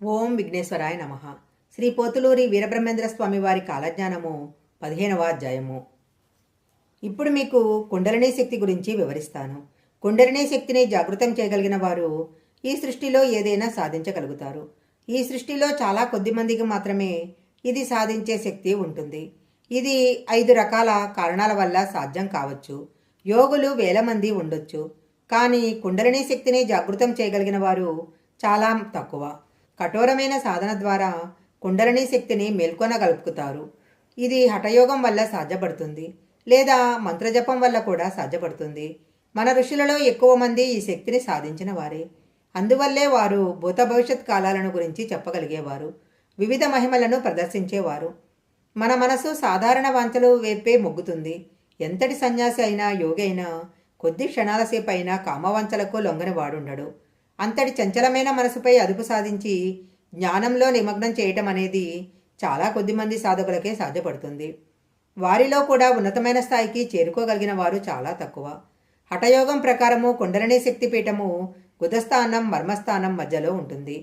ఓం విఘ్నేశ్వరాయ నమ. శ్రీ పోతులూరి వీరబ్రహ్మేంద్ర స్వామి వారి కాలజ్ఞానము పదిహేనవ అధ్యాయము. ఇప్పుడు మీకు కుండలినీ శక్తి గురించి వివరిస్తాను. కుండలినీ శక్తిని జాగృతం చేయగలిగిన వారు ఈ సృష్టిలో ఏదైనా సాధించగలుగుతారు. ఈ సృష్టిలో చాలా కొద్ది మందికి మాత్రమే ఇది సాధించే శక్తి ఉంటుంది. ఇది ఐదు రకాల కారణాల వల్ల సాధ్యం కావచ్చు. యోగులు వేల మంది ఉండొచ్చు. కానీ కుండలినీ శక్తిని జాగృతం చేయగలిగిన వారు చాలా తక్కువ. కఠోరమైన సాధన ద్వారా కుండలినీ శక్తిని మేల్కొనగలుపుతారు. ఇది హఠయోగం వల్ల సాధ్యపడుతుంది లేదా మంత్రజపం వల్ల కూడా సాధ్యపడుతుంది. మన ఋషులలో ఎక్కువ మంది ఈ శక్తిని సాధించిన వారే. అందువల్లే వారు భూత భవిష్యత్ కాలాలను గురించి చెప్పగలిగేవారు వివిధ మహిమలను ప్రదర్శించేవారు. మన మనసు సాధారణ వాంఛలు వేపే మొగ్గుతుంది. ఎంతటి సన్యాసి అయినా యోగి అయినా కొద్ది క్షణాల సేపు అయినా కామవాంఛలకు లొంగని వాడుండడు. అంతటి చంచలమైన మనసుపై అదుపు సాధించి జ్ఞానంలో నిమగ్నం చేయటం అనేది చాలా కొద్ది మంది సాధకులకే సాధ్యపడుతుంది. వారిలో కూడా ఉన్నతమైన స్థాయికి చేరుకోగలిగిన వారు చాలా తక్కువ. హఠయోగం ప్రకారము కుండలిని శక్తిపీఠము గుదస్థానం మర్మస్థానం మధ్యలో ఉంటుంది.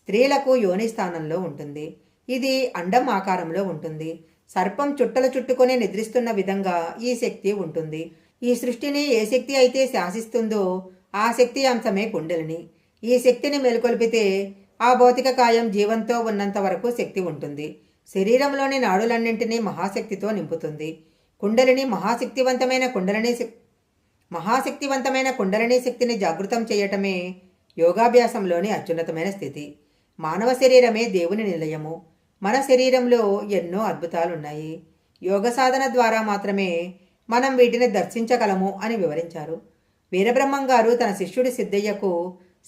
స్త్రీలకు యోని స్థానంలో ఉంటుంది. ఇది అండం ఆకారంలో ఉంటుంది. సర్పం చుట్టలు చుట్టుకొని నిద్రిస్తున్న విధంగా ఈ శక్తి ఉంటుంది. ఈ సృష్టిని ఏ శక్తి అయితే శాసిస్తుందో ఆ శక్తి అంశమే కుండలిని. ఈ శక్తిని మేల్కొల్పితే ఆ భౌతిక కాయం జీవంతో ఉన్నంత వరకు శక్తి ఉంటుంది. శరీరంలోని నాడులన్నింటినీ మహాశక్తితో నింపుతుంది. కుండలిని మహాశక్తివంతమైన కుండలిని మహాశక్తివంతమైన కుండలిని శక్తిని జాగృతం చేయటమే యోగాభ్యాసంలోని అత్యున్నతమైన స్థితి. మానవ శరీరమే దేవుని నిలయము. మన శరీరంలో ఎన్నో అద్భుతాలున్నాయి. యోగ సాధన ద్వారా మాత్రమే మనం వీటిని దర్శించగలము అని వివరించారు. వీరబ్రహ్మం గారు తన శిష్యుడి సిద్ధయ్యకు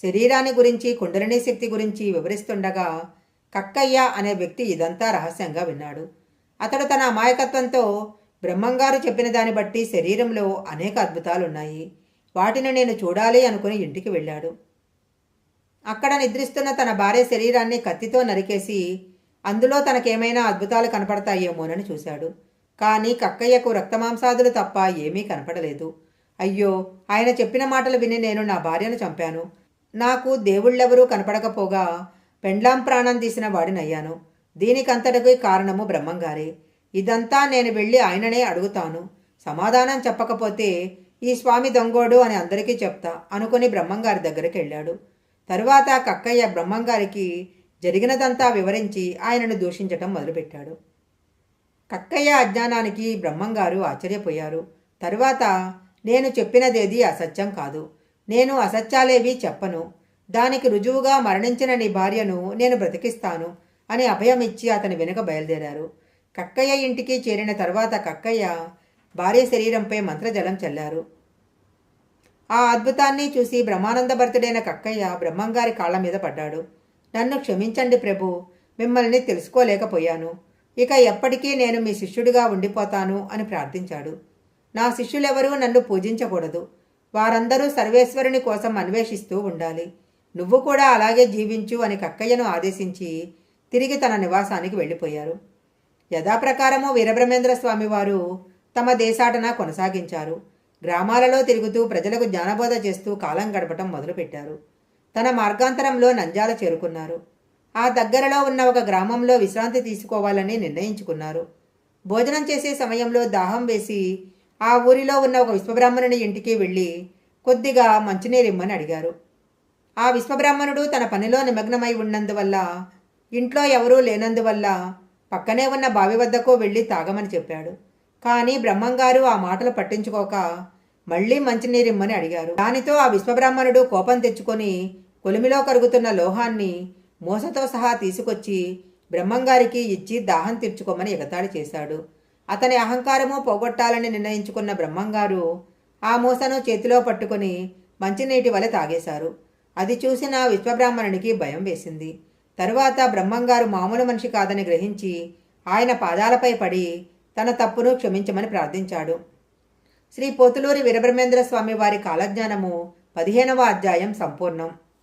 శరీరాన్ని గురించి కుండలిని శక్తి గురించి వివరిస్తుండగా కక్కయ్య అనే వ్యక్తి ఇదంతా రహస్యంగా విన్నాడు. అతడు తన అమాయకత్వంతో బ్రహ్మంగారు చెప్పిన దాన్ని బట్టి శరీరంలో అనేక అద్భుతాలున్నాయి. వాటిని నేను చూడాలి అనుకుని ఇంటికి వెళ్ళాడు. అక్కడ నిద్రిస్తున్న తన భార్య శరీరాన్ని కత్తితో నరికేసి అందులో తనకేమైనా అద్భుతాలు కనపడతాయేమోనని చూశాడు. కానీ కక్కయ్యకు రక్తమాంసాదులు తప్ప ఏమీ కనపడలేదు. అయ్యో ఆయన చెప్పిన మాటలు విని నేను నా భార్యను చంపాను. నాకు దేవుళ్ళెవరూ కనపడకపోగా పెండ్లాం ప్రాణం తీసిన వాడినయ్యాను. దీనికంతటికి కారణము బ్రహ్మంగారే. ఇదంతా నేను వెళ్ళి ఆయననే అడుగుతాను. సమాధానం చెప్పకపోతే ఈ స్వామి దొంగోడు అని అందరికీ చెప్తా అనుకుని బ్రహ్మంగారి దగ్గరికి వెళ్ళాడు తరువాత కక్కయ్య బ్రహ్మంగారికి జరిగినదంతా వివరించి ఆయనను దూషించటం మొదలుపెట్టాడు. కక్కయ్య అజ్ఞానానికి బ్రహ్మంగారు ఆశ్చర్యపోయారు. తరువాత నేను చెప్పినదేది అసత్యం కాదు. నేను అసత్యాలేవి చెప్పను. దానికి రుజువుగా మరణించిన నీ భార్యను నేను బ్రతికిస్తాను అని అభయమిచ్చి అతని వెనుక బయలుదేరారు. కక్కయ్య ఇంటికి చేరిన తర్వాత కక్కయ్య భార్య శరీరంపై మంత్రజలం చల్లారు. ఆ అద్భుతాన్ని చూసి బ్రహ్మానంద భర్తుడైన కక్కయ్య బ్రహ్మంగారి కాళ్ళ మీద పడ్డాడు. నన్ను క్షమించండి ప్రభు మిమ్మల్ని తెలుసుకోలేకపోయాను. ఇక ఎప్పటికీ నేను మీ శిష్యుడిగా ఉండిపోతాను అని ప్రార్థించాడు. నా శిష్యులెవరూ నన్ను పూజించకూడదు. వారందరూ సర్వేశ్వరుని కోసం అన్వేషిస్తూ ఉండాలి. నువ్వు కూడా అలాగే జీవించు అని కక్కయ్యను ఆదేశించి తిరిగి తన నివాసానికి వెళ్ళిపోయారు. యథాప్రకారము వీరబ్రహ్మేంద్ర స్వామి వారు తమ దేశాటన కొనసాగించారు. గ్రామాలలో తిరుగుతూ ప్రజలకు జ్ఞానబోధ చేస్తూ కాలం గడపటం మొదలుపెట్టారు. తన మార్గాంతరంలో నంజాల చేరుకున్నారు. ఆ దగ్గరలో ఉన్న ఒక గ్రామంలో విశ్రాంతి తీసుకోవాలని నిర్ణయించుకున్నారు. భోజనం చేసే సమయంలో దాహం వేసి ఆ ఊరిలో ఉన్న ఒక విశ్వబ్రాహ్మణుని ఇంటికి వెళ్ళి కొద్దిగా మంచినీరు ఇమ్మని అడిగారు. ఆ విశ్వబ్రాహ్మణుడు తన పనిలో నిమగ్నమై ఉన్నందువల్ల ఇంట్లో ఎవరూ లేనందువల్ల పక్కనే ఉన్న బావి వద్దకు వెళ్ళి తాగమని చెప్పాడు. కానీ బ్రహ్మంగారు ఆ మాటలు పట్టించుకోక మళ్ళీ మంచినీరిమ్మని అడిగారు. దానితో ఆ విశ్వబ్రాహ్మణుడు కోపం తెచ్చుకొని కొలిమిలో కరుగుతున్న లోహాన్ని మూసతో సహా తీసుకొచ్చి బ్రహ్మంగారికి ఇచ్చి దాహం తీర్చుకోమని ఎగతాళి చేశాడు. అతని అహంకారము పోగొట్టాలని నిర్ణయించుకున్న బ్రహ్మంగారు ఆ మూసను చేతిలో పట్టుకొని మంచినీటి వలె తాగేశారు. అది చూసిన విశ్వబ్రాహ్మణునికి భయం వేసింది. తరువాత బ్రహ్మంగారు మామూలు మనిషి కాదని గ్రహించి ఆయన పాదాలపై పడి తన తప్పును క్షమించమని ప్రార్థించాడు. శ్రీ పోతులూరి వీరబ్రహ్మేంద్ర స్వామి వారి కాలజ్ఞానము పదిహేనవ అధ్యాయం సంపూర్ణం.